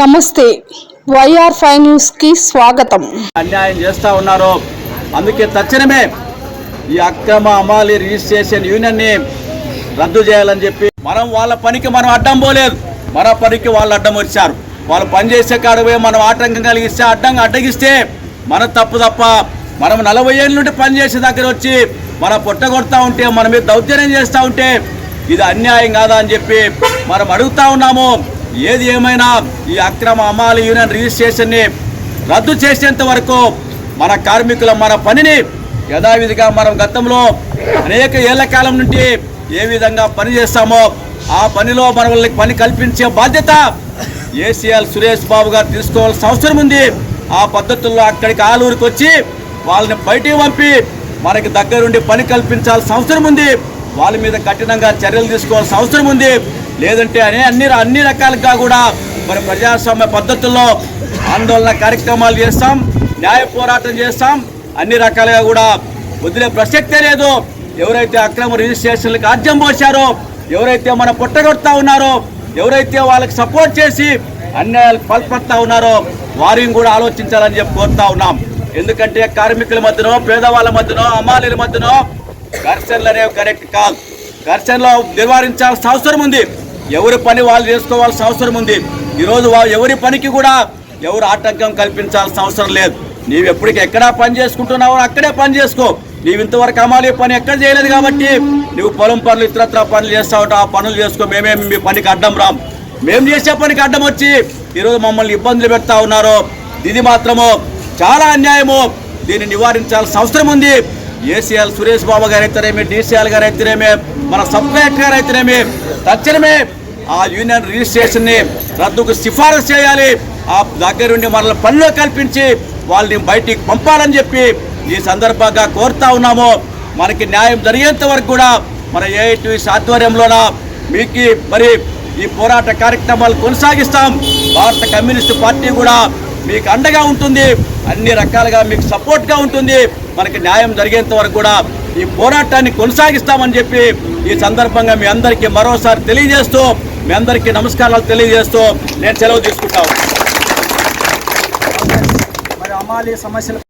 నమస్తే. YR five న్యూస్కి స్వాగతం. అన్యాయం చేస్తూ ఉన్నారు అందుకే తక్షణమే ఈ అక్రమ అమాలి రిజిస్ట్రేషన్ యూనియన్ని రద్దు చేయాలని చెప్పి మనం వాళ్ళ పనికి మనం అడ్డం పోలేదు. మన పనికి వాళ్ళు అడ్డం వచ్చారు. వాళ్ళు పని చేసే మనం ఆటంకం కలిగిస్తే అడ్డంగా అడ్డగిస్తే మన తప్పు తప్ప మనం నలభై ఏళ్ళ నుండి పని చేసే దగ్గర వచ్చి మన పొట్ట కొడతా ఉంటే మన మీద దౌర్జన్యం చేస్తూ ఉంటే ఇది అన్యాయం కాదా అని చెప్పి మనం అడుగుతా ఉన్నాము. ఏది ఏమైనా ఈ అక్రమ అమాలి యూనియన్ రిజిస్ట్రేషన్ని రద్దు చేసేంత వరకు మన కార్మికుల మన పనిని యథావిధిగా మనం గతంలో అనేక ఏళ్ళ కాలం నుండి ఏ విధంగా పని చేస్తామో ఆ పనిలో మన వాళ్ళకి పని కల్పించే బాధ్యత ఏసీఎల్ సురేష్ బాబు గారు తీసుకోవాల్సిన అవసరం ఉంది. ఆ పద్ధతుల్లో అక్కడికి ఆలూరికి వచ్చి వాళ్ళని బయటికి పంపి మనకి దగ్గరుండి పని కల్పించాల్సిన అవసరం ఉంది. వాళ్ళ మీద కఠినంగా చర్యలు తీసుకోవాల్సిన అవసరం ఉంది. లేదంటే అనే అన్ని అన్ని రకాలుగా కూడా మరి ప్రజాస్వామ్య పద్ధతుల్లో ఆందోళన కార్యక్రమాలు చేస్తాం న్యాయ పోరాటం చేస్తాం అన్ని రకాలుగా కూడా వదిలే ప్రసక్తే లేదు. ఎవరైతే అక్రమ రిజిస్ట్రేషన్లకు ఆద్యం పోశారో ఎవరైతే మన పుట్టగొడతా ఉన్నారో ఎవరైతే వాళ్ళకి సపోర్ట్ చేసి అన్యాయాలకు పాల్పడతా ఉన్నారో వారిని కూడా ఆలోచించాలని చెప్పి కోరుతా ఉన్నాం. ఎందుకంటే కార్మికుల మధ్యనో పేదవాళ్ళ మధ్యనో అమాలీల మధ్యనో ఘర్షణలు అనేవి కరెక్ట్ కాదు. ఘర్షణలో నివారించాల్సిన అవసరం ఉంది. ఎవరి పని వాళ్ళు చేసుకోవాల్సిన అవసరం ఉంది. ఈరోజు ఎవరి పనికి కూడా ఎవరు ఆటంకం కల్పించాల్సిన అవసరం లేదు. నీవు ఎప్పటికి ఎక్కడా పని చేసుకుంటున్నావో అక్కడే పని చేసుకో. నీవు ఇంతవరకు అమాలి పని ఎక్కడ చేయలేదు కాబట్టి నువ్వు పొలం పనులు ఇతరత్ర పనులు చేస్తా ఉంటావు. ఆ పనులు చేసుకో. మేమేమి మీ పనికి అడ్డం రాం. మేము చేసే పనికి అడ్డం వచ్చి ఈరోజు మమ్మల్ని ఇబ్బందులు పెడతా ఉన్నారు ఇది మాత్రము చాలా అన్యాయము. దీన్ని నివారించాల్సిన అవసరం ఉంది. ఏసీఎల్ సురేష్ బాబు గారు అయితేనేమి డీసీఎల్ గారు అయితేనేమి మన సబ్ కలెక్టర్ గారు అయితేనేమి తక్షణమే ఆ యూనియన్ రిజిస్ట్రేషన్ని రద్దుకు సిఫారసు చేయాలి. ఆ దగ్గరుండి మనల్ని పనిలో కల్పించి వాళ్ళని బయటికి పంపాలని చెప్పి ఈ సందర్భంగా కోరుతా ఉన్నాము. మనకి న్యాయం జరిగేంత వరకు కూడా మన ఏఐటీసీ ఆధ్వర్యంలోన మీకు మరి ఈ పోరాట కార్యక్రమాలు కొనసాగిస్తాం. భారత కమ్యూనిస్టు పార్టీ కూడా మీకు అండగా ఉంటుంది. అన్ని రకాలుగా మీకు సపోర్ట్గా ఉంటుంది. మనకి న్యాయం జరిగేంత వరకు కూడా ఈ పోరాటాన్ని కొనసాగిస్తామని చెప్పి ఈ సందర్భంగా మీ అందరికీ మరోసారి తెలియజేస్తూ మీ అందరికీ నమస్కారాలు తెలియజేస్తూ నేను సెలవు తీసుకుంటాను మరి అమాలి సమస్యలు